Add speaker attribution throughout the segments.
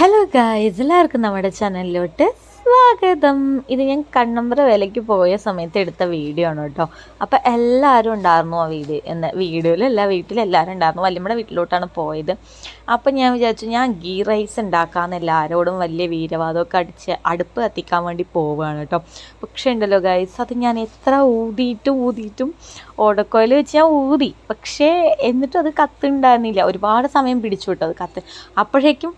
Speaker 1: Hello guys എല്ലാവർക്കും നമ്മുടെ ചാനലിലോട്ട് സ്വാഗതം. ഇത് ഞാൻ കണ്ണമ്പ്ര വിലയ്ക്ക് പോയ സമയത്ത് എടുത്ത വീഡിയോ ആണ് കേട്ടോ. അപ്പോൾ എല്ലാവരും ഉണ്ടായിരുന്നു ആ വീഡിയോ എന്ന. വീഡിയോയിലല്ല വീട്ടിലെല്ലാവരും ഉണ്ടായിരുന്നു. വല്യമ്മയുടെ വീട്ടിലോട്ടാണ് പോയത്. അപ്പോൾ ഞാൻ വിചാരിച്ചു ഞാൻ ഗീ റൈസ് ഉണ്ടാക്കാമെന്ന് എല്ലാവരോടും വലിയ വീരവാദമൊക്കെ അടിച്ച് അടുപ്പ് കത്തിക്കാൻ വേണ്ടി പോവുകയാണ് കേട്ടോ. പക്ഷേ ഉണ്ടല്ലോ ഗൈസ് അത് ഞാൻ എത്ര ഊതിയിട്ടും ഊതിയിട്ടും ഓടക്കോയിൽ വെച്ച് ഞാൻ ഊതി. പക്ഷേ എന്നിട്ടും അത് കത്തുണ്ടായിരുന്നില്ല. ഒരുപാട് സമയം പിടിച്ചു വിട്ടു അത് കത്ത്. അപ്പോഴേക്കും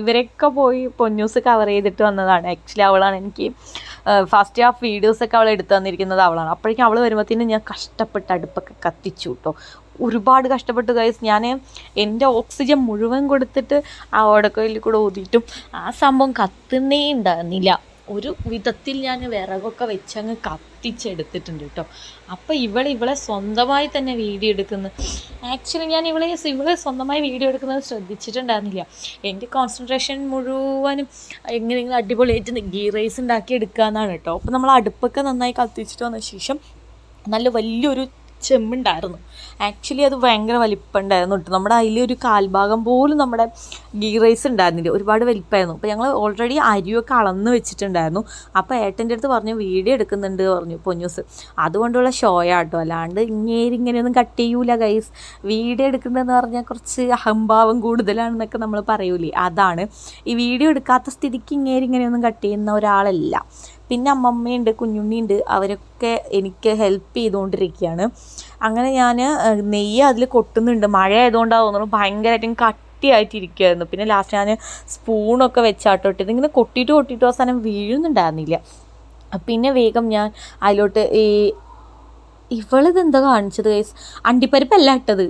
Speaker 1: ഇവരൊക്കെ പോയി പൊന്നൂസ് കവർ ചെയ്തിട്ട് വന്നതാണ്. ആക്ച്വലി അവളാണ് എനിക്ക് ഫസ്റ്റ് ഹാഫ് വീഡിയോസൊക്കെ അവൾ എടുത്തു തന്നിരിക്കുന്നത് അവളാണ്. അപ്പോഴേക്കും അവൾ വരുമ്പോഴത്തേനും ഞാൻ കഷ്ടപ്പെട്ട് അടുപ്പൊക്കെ കത്തിച്ചു കേട്ടോ. ഒരുപാട് കഷ്ടപ്പെട്ടു ഗൈസ് ഞാൻ എന്റെ ഓക്സിജൻ മുഴുവൻ കൊടുത്തിട്ട് ആ ഓടക്കോയിൽ കൂടെ ഊതിയിട്ടും ആ സംഭവം കത്തുന്നേ ഉണ്ടായിരുന്നില്ല. ഒരു വിധത്തിൽ ഞാൻ വിറകൊക്കെ വെച്ചങ്ങ് കത്തിച്ചെടുത്തിട്ടുണ്ട് കേട്ടോ. അപ്പോൾ ഇവളെ ഇവളെ സ്വന്തമായി തന്നെ വീഡിയോ എടുക്കുന്നു. ആക്ച്വലി ഞാൻ ഇവളെ ഇവളെ സ്വന്തമായി വീഡിയോ എടുക്കുന്നത് ശ്രദ്ധിച്ചിട്ടുണ്ടായിരുന്നില്ല. എന്റെ കോൺസെൻട്രേഷൻ മുഴുവനും എങ്ങനെയെങ്കിലും അടിപൊളിയായിട്ട് ഗീ റൈസ് ഉണ്ടാക്കി എടുക്കുക എന്നാണ് കേട്ടോ. അപ്പോൾ നമ്മൾ അടുപ്പൊക്കെ നന്നായി കത്തിച്ചിട്ട് വന്ന ശേഷം നല്ല വലിയൊരു ചെമ്പുണ്ടായിരുന്നു ആക്ച്വലി അത് ഭയങ്കര വലിപ്പമുണ്ടായിരുന്നു കേട്ടോ. നമ്മുടെ അതിലൊരു കാൽഭാഗം പോലും നമ്മുടെ ഗീ റൈസ് ഉണ്ടായിരുന്നില്ല. ഒരുപാട് വലിപ്പമായിരുന്നു. അപ്പോൾ ഞങ്ങൾ ഓൾറെഡി അരിയൊക്കെ അളന്ന് വെച്ചിട്ടുണ്ടായിരുന്നു. അപ്പോൾ ഏട്ടന്റെ അടുത്ത് പറഞ്ഞു വീഡിയോ എടുക്കുന്നുണ്ട് പറഞ്ഞു പൊന്നൂസ്. അതുകൊണ്ടുള്ള ഷോയാട്ടോ അല്ലാണ്ട് ഇങ്ങേരി ഇങ്ങനെയൊന്നും കട്ട് ചെയ്യൂല ഗൈസ് വീഡിയോ എടുക്കുന്നതെന്ന് പറഞ്ഞാൽ കുറച്ച് അഹംഭാവം കൂടുതലാണെന്നൊക്കെ നമ്മൾ പറയൂലേ. അതാണ്. ഈ വീഡിയോ എടുക്കാത്ത സ്ഥിതിക്ക് ഇങ്ങേരി ഇങ്ങനെയൊന്നും കട്ട് ചെയ്യുന്ന ഒരാളല്ല. പിന്നെ അമ്മമ്മയുണ്ട് കുഞ്ഞുണ്ണിയുണ്ട്. അവരൊക്കെ എനിക്ക് ഹെൽപ്പ് ചെയ്തുകൊണ്ടിരിക്കുകയാണ് അങ്ങനെ ഞാൻ നെയ്യ് അതിൽ കൊട്ടുന്നുണ്ട്. മഴ ആയതുകൊണ്ടാണ് തോന്നുന്നു ഭയങ്കരമായിട്ടും കട്ടിയായിട്ടിരിക്കുമായിരുന്നു പിന്നെ ലാസ്റ്റ് ഞാൻ സ്പൂണൊക്കെ വെച്ചാട്ടോ ഇട്ടത്. ഇങ്ങനെ കൊട്ടിയിട്ട് കൊട്ടിയിട്ട് അവസാനം വീഴുന്നുണ്ടായിരുന്നില്ല. പിന്നെ വേഗം ഞാൻ അതിലോട്ട് ഈ ഇവളിത് എന്താ കാണിച്ചത് ഗൈസ് അണ്ടിപ്പരിപ്പല്ല ഇട്ടത്.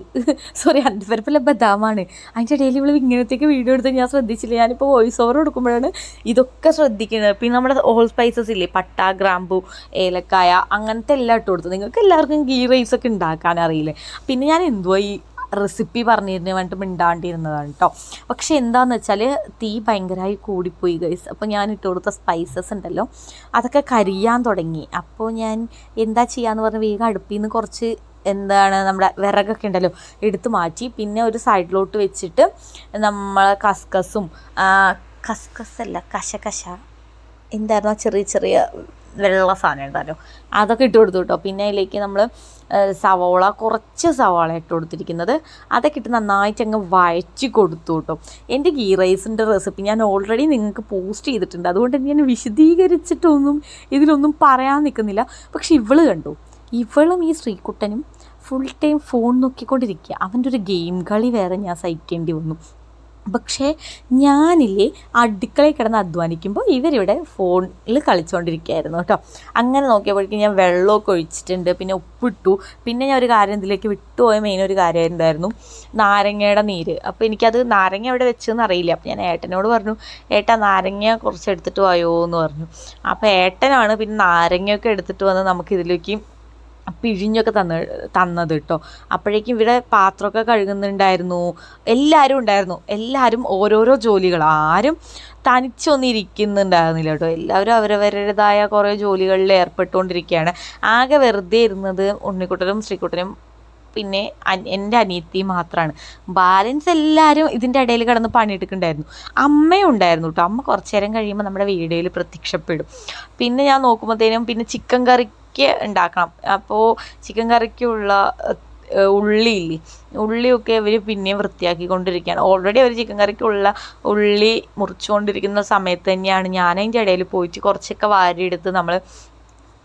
Speaker 1: സോറി അണ്ടിപ്പരിപ്പല്ല ബദാമാണ്. അതിന്റെ ഇടയിൽ ഇവൾ ഇങ്ങനത്തേക്ക് വീഡിയോ എടുത്ത് ഞാൻ ശ്രദ്ധിച്ചില്ല. ഞാനിപ്പോൾ വോയിസ് ഓവർ കൊടുക്കുമ്പോഴാണ് ഇതൊക്കെ ശ്രദ്ധിക്കുന്നത്. പിന്നെ നമ്മുടെ ഓൾ സ്പൈസസ് ഇല്ലേ? പട്ട ഗ്രാമ്പു ഏലക്കായ അങ്ങനത്തെ എല്ലാം ഇട്ട് കൊടുത്തു നിങ്ങൾക്ക് എല്ലാവർക്കും ഗീ റൈസ് ഒക്കെ ഉണ്ടാക്കാൻ അറിയില്ലേ? പിന്നെ ഞാൻ എന്തുവാ ഈ റെസിപ്പി പറഞ്ഞിരുന്നു വേണ്ടി മിണ്ടാണ്ടിരുന്നതാണ് കേട്ടോ പക്ഷെ എന്താണെന്ന് വെച്ചാൽ തീ ഭയങ്കരമായി കൂടിപ്പോയി ഗൈസ് അപ്പോൾ ഞാൻ ഇട്ട് കൊടുത്ത സ്പൈസസ് ഉണ്ടല്ലോ അതൊക്കെ കരിയാൻ തുടങ്ങി. അപ്പോൾ ഞാൻ എന്താ ചെയ്യാന്ന് പറഞ്ഞ് വേഗം അടുപ്പിൽ നിന്ന് കുറച്ച് എന്താണ് നമ്മുടെ വിറകൊക്കെ ഉണ്ടല്ലോ എടുത്തു മാറ്റി പിന്നെ ഒരു സൈഡിലോട്ട് വെച്ചിട്ട് നമ്മൾ കസ്കസും കസ്കസല്ല കശകശ എന്തായിരുന്നു ചെറിയ ചെറിയ വെള്ള സാധനം ഉണ്ടല്ലോ അതൊക്കെ ഇട്ട് കൊടുത്തു കേട്ടോ. പിന്നെ അതിലേക്ക് നമ്മൾ സവോള കുറച്ച് സവോള ഇട്ട് കൊടുത്തിരിക്കുന്നത്. അതൊക്കെ ഇട്ട് നന്നായിട്ട് അങ്ങ് വഴറ്റി കൊടുത്തു കേട്ടോ. എന്റെ ഗീ റൈസിന്റെ റെസിപ്പി ഞാൻ ഓൾറെഡി നിങ്ങൾക്ക് പോസ്റ്റ് ചെയ്തിട്ടുണ്ട്. അതുകൊണ്ട് ഞാൻ വിശദീകരിച്ചിട്ടൊന്നും ഇതിലൊന്നും പറയാൻ നിൽക്കുന്നില്ല. പക്ഷെ ഇവൾ കണ്ടു? ഇവളും ഈ ശ്രീകുട്ടനും ഫുൾ ടൈം ഫോൺ നോക്കിക്കൊണ്ടിരിക്കുക. അവന്റെ ഒരു ഗെയിം കളി വേറെ ഞാൻ സഹിക്കേണ്ടി വന്നു. പക്ഷേ ഞാനില്ലേ അടുക്കളയിൽ കിടന്ന് അധ്വാനിക്കുമ്പോൾ ഇവരിവിടെ ഫോണിൽ കളിച്ചുകൊണ്ടിരിക്കുകയായിരുന്നു കേട്ടോ. അങ്ങനെ നോക്കിയപ്പോഴേക്കും ഞാൻ വെള്ളമൊക്കെ ഒഴിച്ചിട്ടുണ്ട് പിന്നെ ഉപ്പിട്ടു. പിന്നെ ഞാൻ ഒരു കാര്യം ഇതിലേക്ക് വിട്ടുപോയ മെയിൻ ഒരു കാര്യം എന്തായിരുന്നു നാരങ്ങയുടെ നീര്. അപ്പോൾ എനിക്കത് നാരങ്ങ എവിടെ വെച്ചെന്ന് അറിയില്ല. അപ്പോൾ ഞാൻ ഏട്ടനോട് പറഞ്ഞു ഏട്ടാ നാരങ്ങ കുറച്ച് എടുത്തിട്ട് പോയോ എന്ന് പറഞ്ഞു. അപ്പോൾ ഏട്ടനാണ് പിന്നെ നാരങ്ങയൊക്കെ എടുത്തിട്ട് വന്ന് നമുക്കിതിലേക്ക് പിഴിഞ്ഞൊക്കെ തന്ന തന്നത് കേട്ടോ അപ്പോഴേക്കും ഇവിടെ പാത്രമൊക്കെ കഴുകുന്നുണ്ടായിരുന്നു. എല്ലാവരും ഉണ്ടായിരുന്നു. എല്ലാവരും ഓരോരോ ജോലികൾ ആരും തനിച്ചൊന്നും ഇരിക്കുന്നുണ്ടായിരുന്നില്ല കേട്ടോ എല്ലാവരും അവരവരുടേതായ കുറേ ജോലികളിൽ ഏർപ്പെട്ടുകൊണ്ടിരിക്കുകയാണ്. ആകെ വെറുതെ ഇരുന്നത് ഉണ്ണിക്കുട്ടനും ശ്രീക്കുട്ടനും പിന്നെ എന്റെ അനിയത്തി മാത്രമാണ് ബാലൻസ് എല്ലാവരും ഇതിന്റെ ഇടയിൽ കിടന്ന് പണിയെടുക്കുന്നുണ്ടായിരുന്നു. അമ്മയുണ്ടായിരുന്നു കേട്ടോ അമ്മ കുറച്ച് നേരം കഴിയുമ്പോൾ നമ്മുടെ വീഡിയോയിൽ പ്രത്യക്ഷപ്പെടും. പിന്നെ ഞാൻ നോക്കുമ്പോഴത്തേനും പിന്നെ ചിക്കൻ കറിക്ക് ഉണ്ടാക്കണം. അപ്പോൾ ചിക്കൻ കറിക്കുള്ള ഉള്ളി ഇല്ലേ ഉള്ളിയൊക്കെ അവർ പിന്നെയും വൃത്തിയാക്കിക്കൊണ്ടിരിക്കുകയാണ്. ഓൾറെഡി അവർ ചിക്കൻ കറിക്കുള്ള ഉള്ളി മുറിച്ചുകൊണ്ടിരിക്കുന്ന സമയത്ത് തന്നെയാണ് ഞാൻ അതിന്റെ ഇടയിൽ പോയിട്ട് കുറച്ചൊക്കെ വാരിയെടുത്ത് നമ്മൾ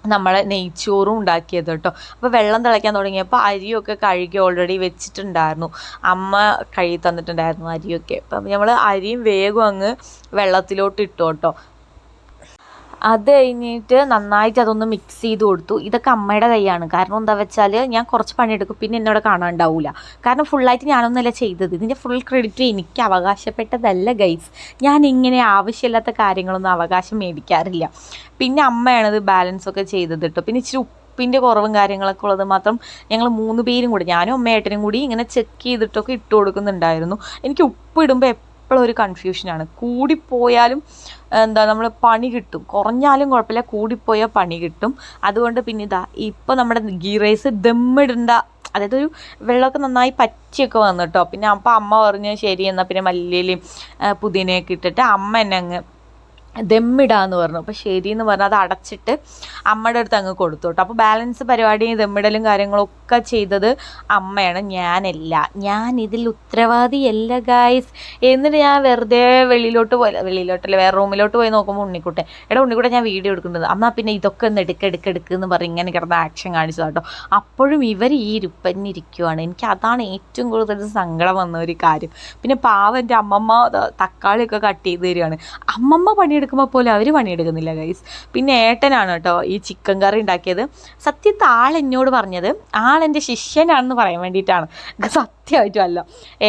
Speaker 1: നമ്മളെ നെയ്ച്ചോറും ഉണ്ടാക്കിയത് കേട്ടോ. അപ്പോൾ വെള്ളം തിളയ്ക്കാൻ തുടങ്ങിയപ്പോൾ അരിയൊക്കെ കഴുകി ഓൾറെഡി വെച്ചിട്ടുണ്ടായിരുന്നു. അമ്മ കഴുകി തന്നിട്ടുണ്ടായിരുന്നു അരിയൊക്കെ. അപ്പം നമ്മൾ അരിയും വേഗം അങ്ങ് വെള്ളത്തിലോട്ട് ഇട്ടു കേട്ടോ. അത് കഴിഞ്ഞിട്ട് നന്നായിട്ട് അതൊന്ന് മിക്സ് ചെയ്ത് കൊടുത്തു. ഇതൊക്കെ അമ്മയുടെ കൈയാണ്. കാരണം എന്താ വെച്ചാൽ ഞാൻ കുറച്ച് പണിയെടുക്കും പിന്നെ എന്നോട് കാണാണ്ടാവില്ല കാരണം ഫുള്ളായിട്ട് ഞാനൊന്നല്ല ചെയ്തത്. ഇതിന്റെ ഫുൾ ക്രെഡിറ്റ് എനിക്ക് അവകാശപ്പെട്ടതല്ല ഗൈസ് ഞാൻ ഇങ്ങനെ ആവശ്യമില്ലാത്ത കാര്യങ്ങളൊന്നും അവകാശം മേടിക്കാറില്ല. പിന്നെ അമ്മയാണത് ബാലൻസ് ഒക്കെ ചെയ്തത് കേട്ടോ പിന്നെ ഇച്ചിരി ഉപ്പിന്റെ കുറവും കാര്യങ്ങളൊക്കെ ഉള്ളത് മാത്രം ഞങ്ങൾ മൂന്ന് പേരും കൂടി ഞാനും അമ്മയേട്ടനും കൂടി ഇങ്ങനെ ചെക്ക് ചെയ്തിട്ടൊക്കെ ഇട്ട് കൊടുക്കുന്നുണ്ടായിരുന്നു. എനിക്ക് ഉപ്പ് ഇടുമ്പോൾ എപ്പോഴും ഒരു കൺഫ്യൂഷനാണ് കൂടിപ്പോയാലും എന്താ നമ്മൾ പണി കിട്ടും. കുറഞ്ഞാലും കുഴപ്പമില്ല കൂടിപ്പോയാൽ പണി കിട്ടും. അതുകൊണ്ട് പിന്നെ ഇതാ ഇപ്പോൾ നമ്മുടെ ഗീ റൈസ് ദമ്മിടേണ്ട അതായത് ഒരു വെള്ളമൊക്കെ നന്നായി പച്ചയൊക്കെ വന്നു കേട്ടോ. പിന്നെ അപ്പം അമ്മ പറഞ്ഞു ശരി എന്നാൽ പിന്നെ മല്ലിയിലും പുതിനയൊക്കെ ഇട്ടിട്ട് അമ്മ എന്നെ അങ്ങ് ദമ്മിടാന്ന് പറഞ്ഞു. അപ്പോൾ ശരി എന്ന് പറഞ്ഞാൽ അത് അടച്ചിട്ട് അമ്മയുടെ അടുത്ത് അങ്ങ് കൊടുത്തു കേട്ടോ. അപ്പോൾ ബാലൻസ് പരിപാടി ദമ്മിടലും കാര്യങ്ങളൊക്കെ ചെയ്തത് അമ്മയാണ് ഞാനല്ല. ഞാൻ ഇതിൽ ഉത്തരവാദിയല്ല ഗായ്സ് എന്നിട്ട് ഞാൻ വെറുതെ വെളിയിലോട്ട് പോയി വെളിയിലോട്ടല്ല വേറെ റൂമിലോട്ട് പോയി നോക്കുമ്പോൾ ഉണ്ണിക്കുട്ടെ എടാ ഉണ്ണിക്കുട്ടെ ഞാൻ വീഡിയോ എടുക്കുന്നത് അമ്മ പിന്നെ ഇതൊക്കെ ഒന്ന് എടുക്ക എടുക്ക എടുക്കുക എന്ന് പറഞ്ഞ് ഇങ്ങനെ കിടന്ന് ആക്ഷൻ കാണിച്ചു കേട്ടോ. അപ്പോഴും ഇവർ ഈ ഇരുപ്പന്നിരിക്കുവാണ് എനിക്ക് അതാണ് ഏറ്റവും കൂടുതൽ സങ്കടം വന്ന ഒരു കാര്യം. പിന്നെ പാവ എന്റെ അമ്മമ്മ തക്കാളിയൊക്കെ കട്ട് ചെയ്ത് തരികയാണ് അമ്മമ്മ പണിയെടുക്കുമ്പോൾ പോലും അവർ പണിയെടുക്കുന്നില്ല ഗൈസ് പിന്നെ ഏട്ടനാണ് കേട്ടോ ഈ ചിക്കൻ കറി ഉണ്ടാക്കിയത്. സത്യത്തെ ആൾ എന്നോട് പറഞ്ഞത് ആളെന്റെ ശിഷ്യനാണെന്ന് പറയാൻ വേണ്ടിയിട്ടാണ്. സത്യമായിട്ടും അല്ല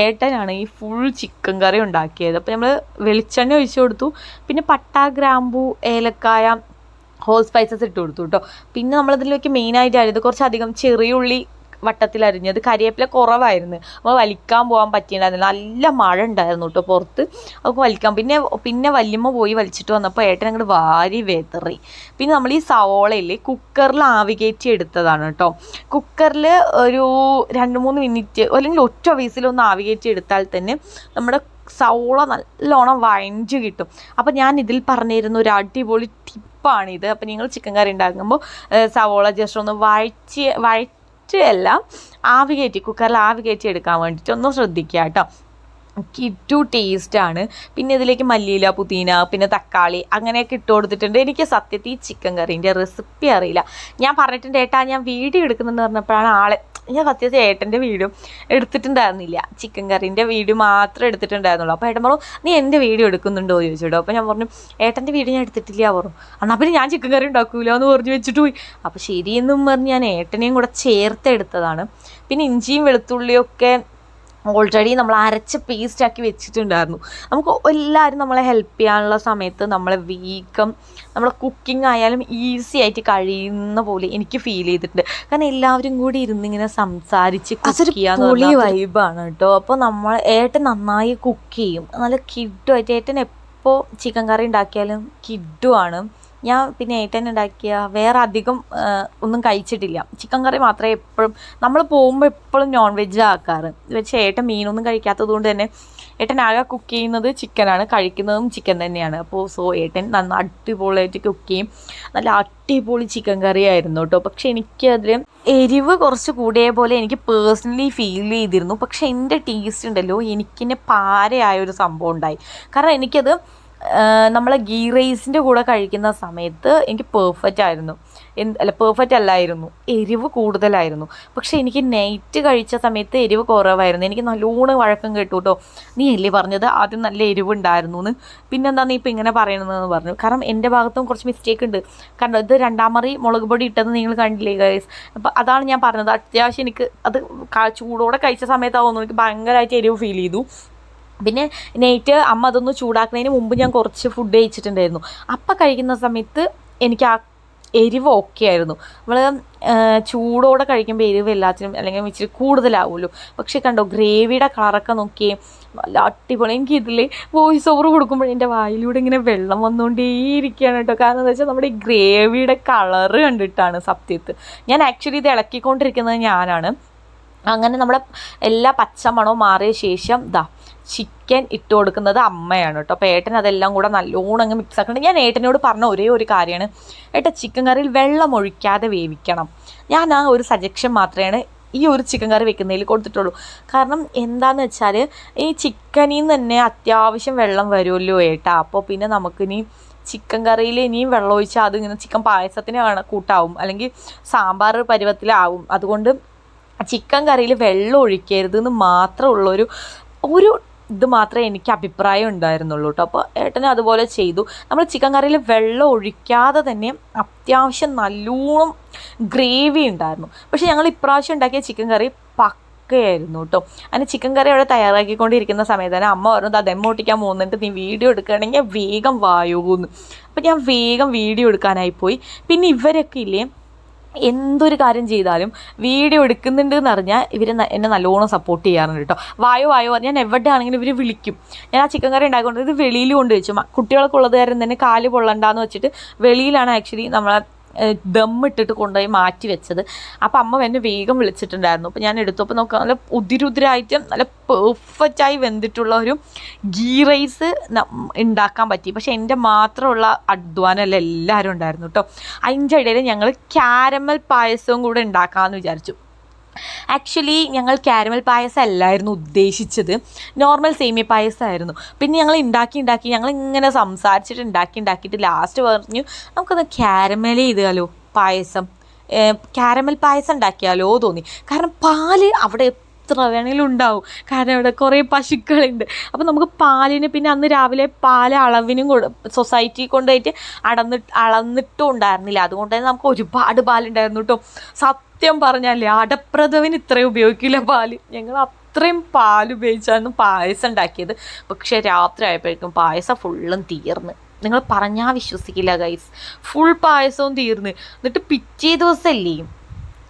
Speaker 1: ഏട്ടനാണ് ഈ ഫുൾ ചിക്കൻ കറി ഉണ്ടാക്കിയത്. അപ്പോൾ നമ്മൾ വെളിച്ചെണ്ണ ഒഴിച്ചു കൊടുത്തു. പിന്നെ പട്ട ഗ്രാമ്പു ഏലക്കായ ഹോൾ സ്പൈസസ് ഇട്ട് കൊടുത്തു കേട്ടോ. പിന്നെ നമ്മളതിലേക്ക് മെയിനായിട്ട് അരിത് കുറച്ചധികം ചെറിയ ഉള്ളി വട്ടത്തിൽ അരിഞ്ഞത് കരിയേപ്പില കുറവായിരുന്നു. അപ്പോൾ വലിക്കാൻ പോകാൻ പറ്റിയിട്ടുണ്ടായിരുന്നില്ല നല്ല മഴ ഉണ്ടായിരുന്നു കേട്ടോ പുറത്ത്. അപ്പോൾ വലിക്കാൻ. പിന്നെ പിന്നെ വല്യമ്മ പോയി വലിച്ചിട്ട് വന്നപ്പോൾ ഏട്ടൻ അങ്ങോട്ട് വാരി വെതറി. പിന്നെ നമ്മൾ ഈ സവോളയിൽ കുക്കറിൽ ആവികേറ്റി എടുത്തതാണ് കേട്ടോ കുക്കറിൽ ഒരു രണ്ട് മൂന്ന് മിനിറ്റ് അല്ലെങ്കിൽ ഒറ്റ വീസിലൊന്ന് ആവികേറ്റി എടുത്താൽ തന്നെ നമ്മുടെ സവോള നല്ലോണം വഴഞ്ച് കിട്ടും. അപ്പോൾ ഞാൻ ഇതിൽ പറഞ്ഞിരുന്ന ഒരു അടിപൊളി ടിപ്പാണിത്. അപ്പോൾ നിങ്ങൾ ചിക്കൻ കറി ഉണ്ടാക്കുമ്പോൾ സവോള ജസ്റ്റ് ഒന്ന് വഴച്ച് വഴറ്റല്ല ആവി കയറ്റി കുക്കറിൽ ആവി കയറ്റി എടുക്കാൻ വേണ്ടിയിട്ട് ഒന്ന് ശ്രദ്ധിക്കുക കേട്ടോ. കിറ്റു ടേസ്റ്റാണ് പിന്നെ ഇതിലേക്ക് മല്ലിയില പുതിന പിന്നെ തക്കാളി അങ്ങനെയൊക്കെ ഇട്ട് കൊടുത്തിട്ടുണ്ട്. എനിക്ക് സത്യത്തിൽ ഈ ചിക്കൻ കറീന്റെ റെസിപ്പി അറിയില്ല. ഞാൻ പറഞ്ഞിട്ടുണ്ട് ഏട്ടാ ഞാൻ വീഡിയോ എടുക്കുന്നെന്ന് പറഞ്ഞപ്പോഴാണ് ആളെ ഞാൻ സത്യത്തിൽ ഏട്ടന്റെ വീഡിയോ എടുത്തിട്ടുണ്ടായിരുന്നില്ല. ചിക്കൻ കറീന്റെ വീഡിയോ മാത്രം എടുത്തിട്ടുണ്ടായിരുന്നുള്ളൂ. അപ്പോൾ ഏട്ടൻ പറഞ്ഞു നീ എന്റെ വീഡിയോ എടുക്കുന്നുണ്ടോ? എന്ന് ചോദിച്ചു അപ്പോൾ ഞാൻ പറഞ്ഞു ഏട്ടന്റെ വീഡിയോ ഞാൻ എടുത്തിട്ടില്ല പറഞ്ഞു. എന്നാൽ പിന്നെ ഞാൻ ചിക്കൻ കറി ഉണ്ടാക്കൂല എന്ന് പറഞ്ഞു വെച്ചിട്ട് പോയി. അപ്പോൾ ശരിയെന്നും പറഞ്ഞ് ഞാൻ ഏട്ടനെയും കൂടെ ചേർത്തെടുത്തതാണ് പിന്നെ ഇഞ്ചിയും വെളുത്തുള്ളിയൊക്കെ ഓൾറെഡി നമ്മൾ അരച്ച് പേസ്റ്റാക്കി വെച്ചിട്ടുണ്ടായിരുന്നു. നമുക്ക് എല്ലാവരും നമ്മളെ ഹെൽപ്പ് ചെയ്യാനുള്ള സമയത്ത് നമ്മളെ വീക്കം നമ്മളെ കുക്കിംഗ് ആയാലും ഈസി ആയിട്ട് കഴിയുന്ന പോലെ എനിക്ക് ഫീൽ ചെയ്തിട്ടുണ്ട്. കാരണം എല്ലാവരും കൂടി ഇരുന്ന് ഇങ്ങനെ സംസാരിച്ച് കുക്ക്
Speaker 2: ചെയ്യാൻ
Speaker 1: വൈബാണ് കേട്ടോ. അപ്പോൾ നമ്മൾ ഏട്ടൻ നന്നായി കുക്ക് ചെയ്യും. നല്ല കിഡുമായിട്ട് ഏട്ടൻ എപ്പോൾ ചിക്കൻ കറി ഉണ്ടാക്കിയാലും കിഡുമാണ് ഞാൻ പിന്നെ ഏട്ടൻ ഉണ്ടാക്കിയ വേറെ അധികം ഒന്നും കഴിച്ചിട്ടില്ല. ചിക്കൻ കറി മാത്രമേ എപ്പോഴും നമ്മൾ പോകുമ്പോൾ എപ്പോഴും നോൺ വെജ് ആക്കാറ്. പക്ഷേ ഏട്ടൻ മീനൊന്നും കഴിക്കാത്തത് കൊണ്ട് തന്നെ ഏട്ടൻ ആകെ കുക്ക് ചെയ്യുന്നത് ചിക്കനാണ് കഴിക്കുന്നതും ചിക്കൻ തന്നെയാണ്. അപ്പോൾ സോ ഏട്ടൻ നന്ന അടിപൊളിയായിട്ട് കുക്ക് ചെയ്യും. നല്ല അടിപൊളി ചിക്കൻ കറി ആയിരുന്നു കേട്ടോ. പക്ഷെ എനിക്കതിൽ എരിവ് കുറച്ച് കൂടിയ പോലെ എനിക്ക് പേഴ്സണലി ഫീൽ ചെയ്തിരുന്നു. പക്ഷെ എന്റെ ടേസ്റ്റ് ഉണ്ടല്ലോ എനിക്കിന്നെ പാരയായ ഒരു സംഭവം ഉണ്ടായി. കാരണം എനിക്കത് നമ്മൾ ഗീ റൈസിന്റെ കൂടെ കഴിക്കുന്ന സമയത്ത് എനിക്ക് പെർഫെക്റ്റ് ആയിരുന്നു. അല്ല പെർഫെക്റ്റ് അല്ലായിരുന്നു. എരിവ് കൂടുതലായിരുന്നു. പക്ഷേ എനിക്ക് നൈറ്റ് കഴിച്ച സമയത്ത് എരിവ് കുറവായിരുന്നു. എനിക്ക് നല്ലോണം വഴക്കം കേട്ടു കേട്ടോ നീ അല്ലേ പറഞ്ഞത്? ആദ്യം നല്ല എരിവ് ഉണ്ടായിരുന്നു എന്ന് പിന്നെന്താ നീ ഇപ്പം ഇങ്ങനെ പറയണതെന്ന് പറഞ്ഞു. കാരണം എന്റെ ഭാഗത്തും കുറച്ച് മിസ്റ്റേക്ക് ഉണ്ട്. കാരണം ഇത് രണ്ടാം മറി മുളക് പൊടി ഇട്ടത് നിങ്ങൾ കണ്ടില്ലേ ഗൈസ് അപ്പം അതാണ് ഞാൻ പറഞ്ഞത്. അത്യാവശ്യം എനിക്ക് അത് ചൂടോടെ കഴിച്ച സമയത്താവുന്നു. എനിക്ക് ഭയങ്കരമായിട്ട് എരിവ് ഫീൽ ചെയ്തു. പിന്നെ നൈറ്റ് അമ്മ അതൊന്ന് ചൂടാക്കുന്നതിന് മുമ്പ് ഞാൻ കുറച്ച് ഫുഡ് കഴിച്ചിട്ടുണ്ടായിരുന്നു. അപ്പം കഴിക്കുന്ന സമയത്ത് എനിക്ക് ആ എരിവ് ഓക്കെ ആയിരുന്നു. നമ്മൾ ചൂടോടെ കഴിക്കുമ്പോൾ എരിവ് എല്ലാത്തിനും അല്ലെങ്കിൽ ഇച്ചിരി കൂടുതലാവുമല്ലോ. പക്ഷേ കണ്ടോ ഗ്രേവിയുടെ കളറൊക്കെ നോക്കിയേ നല്ല അടിപൊളി. എനിക്ക് ഇതിൽ വോയിസ് ഓവർ കൊടുക്കുമ്പോൾ എന്റെ വായിലൂടെ ഇങ്ങനെ വെള്ളം വന്നുകൊണ്ടേയിരിക്കുകയാണ് കേട്ടോ. കാരണം എന്താ വെച്ചാൽ നമ്മുടെ ഈ ഗ്രേവിയുടെ കളറ് കണ്ടിട്ടാണ് സത്യത്ത്. ഞാൻ ആക്ച്വലി ഇത് ഇളക്കിക്കൊണ്ടിരിക്കുന്നത് ഞാനാണ്. അങ്ങനെ നമ്മുടെ എല്ലാ പച്ചമണവും മാറിയ ശേഷം ദാ ചിക്കൻ ഇട്ട് കൊടുക്കുന്നത് അമ്മയാണ് കേട്ടോ. അപ്പോൾ ഏട്ടൻ അതെല്ലാം കൂടെ നല്ലോണം അങ്ങ് മിക്സ് ആക്കണം. ഞാൻ ഏട്ടനോട് പറഞ്ഞ ഒരേ ഒരു കാര്യമാണ്. ഏട്ടാ ചിക്കൻ കറിയിൽ വെള്ളം ഒഴിക്കാതെ വേവിക്കണം. ഞാൻ ആ ഒരു സജഷൻ മാത്രമാണ് ഈ ഒരു ചിക്കൻ കറി വെക്കുന്നതിൽ കൊടുത്തിട്ടുള്ളൂ. കാരണം എന്താന്ന് വെച്ചാൽ ഈ ചിക്കനിൽ നിന്ന് തന്നെ അത്യാവശ്യം വെള്ളം വരുമല്ലോ ഏട്ടാ. അപ്പോൾ പിന്നെ നമുക്കിനി ചിക്കൻ കറിയിൽ ഇനിയും വെള്ളം ഒഴിച്ചാൽ അത് ഇങ്ങനെ ചിക്കൻ പായസത്തിന് കൂട്ടാവും. അല്ലെങ്കിൽ സാമ്പാർ പരുവത്തിലാവും അതുകൊണ്ട് ചിക്കൻ കറിയിൽ വെള്ളം ഒഴിക്കരുത് എന്ന് മാത്രമുള്ളൊരു ഒരു ഇത് മാത്രമേ എനിക്ക് അഭിപ്രായം ഉണ്ടായിരുന്നുള്ളൂ കേട്ടോ അപ്പോൾ ഏട്ടന് അതുപോലെ ചെയ്തു. നമ്മൾ ചിക്കൻ കറിയിൽ വെള്ളം ഒഴിക്കാതെ തന്നെ അത്യാവശ്യം നല്ലോണം ഗ്രേവി ഉണ്ടായിരുന്നു. പക്ഷേ ഞങ്ങൾ ഇപ്രാവശ്യം ഉണ്ടാക്കിയ ചിക്കൻ കറി പക്കയായിരുന്നു കേട്ടോ അങ്ങനെ ചിക്കൻ കറി അവിടെ തയ്യാറാക്കിക്കൊണ്ടിരിക്കുന്ന സമയത്ത് തന്നെ അമ്മ പറഞ്ഞു അത് എമ്മോട്ടിക്കാൻ പോകുന്നുണ്ട് നീ വീഡിയോ എടുക്കുകയാണെങ്കിൽ വേഗം വായൂന്ന് അപ്പോൾ ഞാൻ വേഗം വീഡിയോ എടുക്കാനായി പോയി. പിന്നെ ഇവരൊക്കെ ഇല്ലേ എന്തൊരു കാര്യം ചെയ്താലും വീഡിയോ എടുക്കുന്നുണ്ട് എന്ന് അറിഞ്ഞാൽ ഇവർ എന്നെ നല്ലോണം സപ്പോർട്ട് ചെയ്യാറുണ്ട് കേട്ടോ വായോ വായോ ഞാൻ എവിടെയാണെങ്കിലും ഇവർ വിളിക്കും. ഞാൻ ആ ചിക്കൻ കറി ഉണ്ടാക്കുന്നത് ഇത് വെളിയിൽ കൊണ്ട് വെച്ചു കുട്ടികളൊക്കെ ഉള്ളത് കാരണം തന്നെ കാൽ പൊള്ളണ്ടാന്ന് വെച്ചിട്ട് വെളിയിലാണ് ആക്ച്വലി നമ്മളെ ദമ്മിട്ടിട്ട് കൊണ്ടുപോയി മാറ്റി വെച്ചത്. അപ്പോൾ അമ്മ എന്നെ വേഗം വിളിച്ചിട്ടുണ്ടായിരുന്നു. അപ്പോൾ ഞാൻ എടുത്തു എടുത്തപ്പോൾ നോക്കാം നല്ല ഉതിരുതിരായിട്ട് നല്ല പെർഫെക്റ്റായി വെന്തിട്ടുള്ള ഒരു ഗീ റൈസ് ഉണ്ടാക്കാൻ പറ്റി. പക്ഷെ എന്റെ മാത്രമുള്ള അധ്വാനമല്ല എല്ലാവരും ഉണ്ടായിരുന്നു കേട്ടോ അതിന്റെ ഇടയിൽ ഞങ്ങൾ ക്യാരമൽ പായസവും കൂടെ ഉണ്ടാക്കാമെന്ന് വിചാരിച്ചു. ആക്ച്വലി ഞങ്ങൾ കാരമൽ പായസം അല്ലായിരുന്നു ഉദ്ദേശിച്ചത്. നോർമൽ സേമിയ പായസമായിരുന്നു പിന്നെ ഞങ്ങൾ ഉണ്ടാക്കി ഉണ്ടാക്കി ഞങ്ങൾ ഇങ്ങനെ സംസാരിച്ചിട്ട് ഉണ്ടാക്കി ഉണ്ടാക്കിയിട്ട് ലാസ്റ്റ് പറഞ്ഞു നമുക്കൊന്ന് ക്യാരമൽ ചെയ്താലോ പായസം? കാരമൽ പായസം ഉണ്ടാക്കിയാലോ തോന്നി. കാരണം പാൽ അവിടെ എത്ര വേണമെങ്കിലും ഉണ്ടാവും. കാരണം ഇവിടെ കുറേ പശുക്കളുണ്ട്. അപ്പോൾ നമുക്ക് പാലിന് പിന്നെ അന്ന് രാവിലെ പാൽ അളവിനും സൊസൈറ്റി കൊണ്ടുപോയിട്ട് അടന്നിട്ട് അളന്നിട്ടും ഉണ്ടായിരുന്നില്ല. അതുകൊണ്ട് തന്നെ നമുക്ക് ഒരുപാട് പാലുണ്ടായിരുന്നു കേട്ടോ. സത്യം പറഞ്ഞാലേ അടപ്രഥവിന് ഇത്രയും ഉപയോഗിക്കില്ല പാൽ. ഞങ്ങൾ അത്രയും പാൽ ഉപയോഗിച്ചാണ് പായസം ഉണ്ടാക്കിയത്. പക്ഷേ രാത്രി ആയപ്പോഴേക്കും പായസം ഫുള്ളും തീർന്ന്. നിങ്ങൾ പറഞ്ഞാൽ വിശ്വസിക്കില്ല ഗൈസ് ഫുൾ പായസവും തീർന്ന്. എന്നിട്ട് പിറ്റേ ദിവസമല്ലേ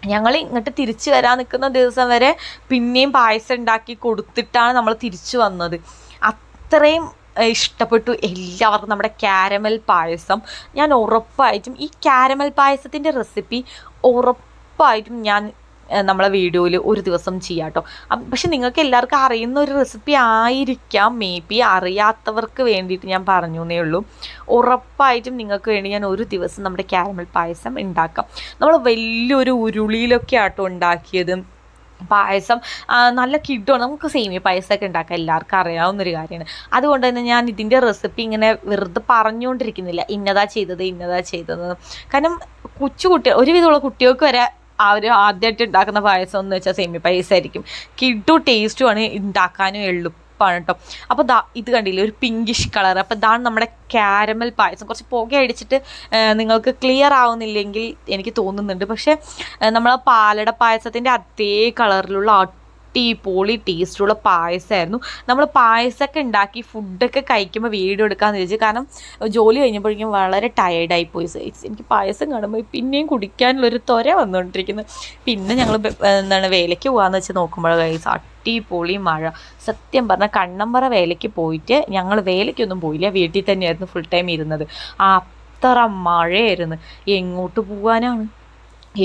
Speaker 1: ഞങ്ങൾ ഇങ്ങോട്ട് തിരിച്ചു വരാൻ നിൽക്കുന്ന ദിവസം വരെ പിന്നെയും പായസം ഉണ്ടാക്കി കൊടുത്തിട്ടാണ് നമ്മൾ തിരിച്ചു വന്നത്. അത്രയും ഇഷ്ടപ്പെട്ടു. എല്ലാവർക്കും നമ്മുടെ കാരമൽ പായസം. ഞാൻ ഉറപ്പായിട്ടും ഈ കാരമൽ പായസത്തിന്റെ റെസിപ്പി ഉറപ്പായിട്ടും ഞാൻ നമ്മളെ വീഡിയോയിൽ ഒരു ദിവസം ചെയ്യാം കേട്ടോ പക്ഷെ നിങ്ങൾക്ക് എല്ലാവർക്കും അറിയുന്ന ഒരു റെസിപ്പി ആയിരിക്കാം. മേ ബി അറിയാത്തവർക്ക് വേണ്ടിയിട്ട് ഞാൻ പറഞ്ഞു എന്നേ ഉള്ളൂ. ഉറപ്പായിട്ടും നിങ്ങൾക്ക് വേണ്ടി ഞാൻ ഒരു ദിവസം നമ്മുടെ കാരമൽ പായസം ഉണ്ടാക്കാം. നമ്മൾ വലിയൊരു ഉരുളിയിലൊക്കെ ആട്ടോ ഉണ്ടാക്കിയത്. പായസം നല്ല കിഡോ നമുക്ക് സേമിയ പായസമൊക്കെ ഉണ്ടാക്കാം എല്ലാവർക്കും അറിയാവുന്നൊരു കാര്യമാണ്. അതുകൊണ്ട് തന്നെ ഞാൻ ഇതിന്റെ റെസിപ്പി ഇങ്ങനെ വെറുതെ പറഞ്ഞുകൊണ്ടിരിക്കുന്നില്ല. ഇന്നതാ ചെയ്തത് ഇന്നതാ ചെയ്തത് കാരണം കൊച്ചു കുട്ടികൾ ഒരുവിധമുള്ള കുട്ടികൾക്ക് വരെ അവർ ആദ്യമായിട്ട് ഉണ്ടാക്കുന്ന പായസം എന്ന് വെച്ചാൽ സെമി പായസം ആയിരിക്കും. കിട്ടു ടേസ്റ്റുമാണ് ഉണ്ടാക്കാനും എളുപ്പമാണ് കേട്ടോ അപ്പോൾ ദാ ഇത് കണ്ടില്ലേ ഒരു പിങ്കിഷ് കളർ അപ്പോൾ ഇതാണ് നമ്മുടെ കാരമൽ പായസം. കുറച്ച് പുക അടിച്ചിട്ട് നിങ്ങൾക്ക് ക്ലിയർ ആവുന്നില്ലെങ്കിൽ എനിക്ക് തോന്നുന്നുണ്ട്. പക്ഷേ നമ്മൾ പാലട പായസത്തിന്റെ അതേ കളറിലുള്ള അടിപൊളി ടേസ്റ്റുള്ള പായസമായിരുന്നു നമ്മൾ പായസമൊക്കെ ഉണ്ടാക്കി ഫുഡൊക്കെ കഴിക്കുമ്പോൾ വീഡിയോ എടുക്കാമെന്ന് വിചാരിച്ചു കാരണം ജോലി കഴിഞ്ഞപ്പോഴേക്കും വളരെ ടയേർഡായി പോയി. എനിക്ക് പായസം കാണുമ്പോൾ പിന്നെയും കുടിക്കാനുള്ളൊരു ത്വര വന്നുകൊണ്ടിരിക്കുന്നു പിന്നെ ഞങ്ങൾ എന്താണ് വേലയ്ക്ക് പോകാമെന്ന് വെച്ച് നോക്കുമ്പോൾ അടിപൊളി മഴ. സത്യം പറഞ്ഞാൽ കണ്ണമ്പറ വേലയ്ക്ക് പോയിട്ട് ഞങ്ങൾ വേലയ്ക്കൊന്നും പോയില്ല. വീട്ടിൽ തന്നെയായിരുന്നു ഫുൾ ടൈം ഇരുന്നത്. അത്ര മഴയായിരുന്നു. എങ്ങോട്ട് പോകാനാണ്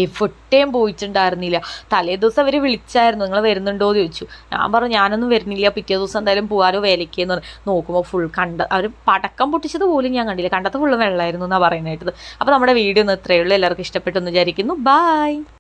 Speaker 1: എവിടെയും പോയിട്ടുണ്ടായിരുന്നില്ല തലേ ദിവസം അവർ വിളിച്ചായിരുന്നു നിങ്ങൾ വരുന്നുണ്ടോ എന്ന് ചോദിച്ചു. ഞാൻ പറഞ്ഞു ഞാനൊന്നും വരുന്നില്ല പിറ്റേ ദിവസം എന്തായാലും പോകാനോ വേലയ്ക്ക് എന്ന് പറഞ്ഞു. നോക്കുമ്പോൾ ഫുൾ കണ്ട അവർ പടക്കം പൊട്ടിച്ചത് പോലും ഞാൻ കണ്ടില്ല. കണ്ടത് ഫുള്ള് വെള്ളമായിരുന്നു എന്നാണ് പറയുന്നത് അപ്പോൾ നമ്മുടെ വീഡിയോ ഒന്ന് ഇത്രയേ ഉള്ളൂ. എല്ലാവർക്കും ഇഷ്ടപ്പെട്ടെന്ന് വിചാരിക്കുന്നു. ബായ്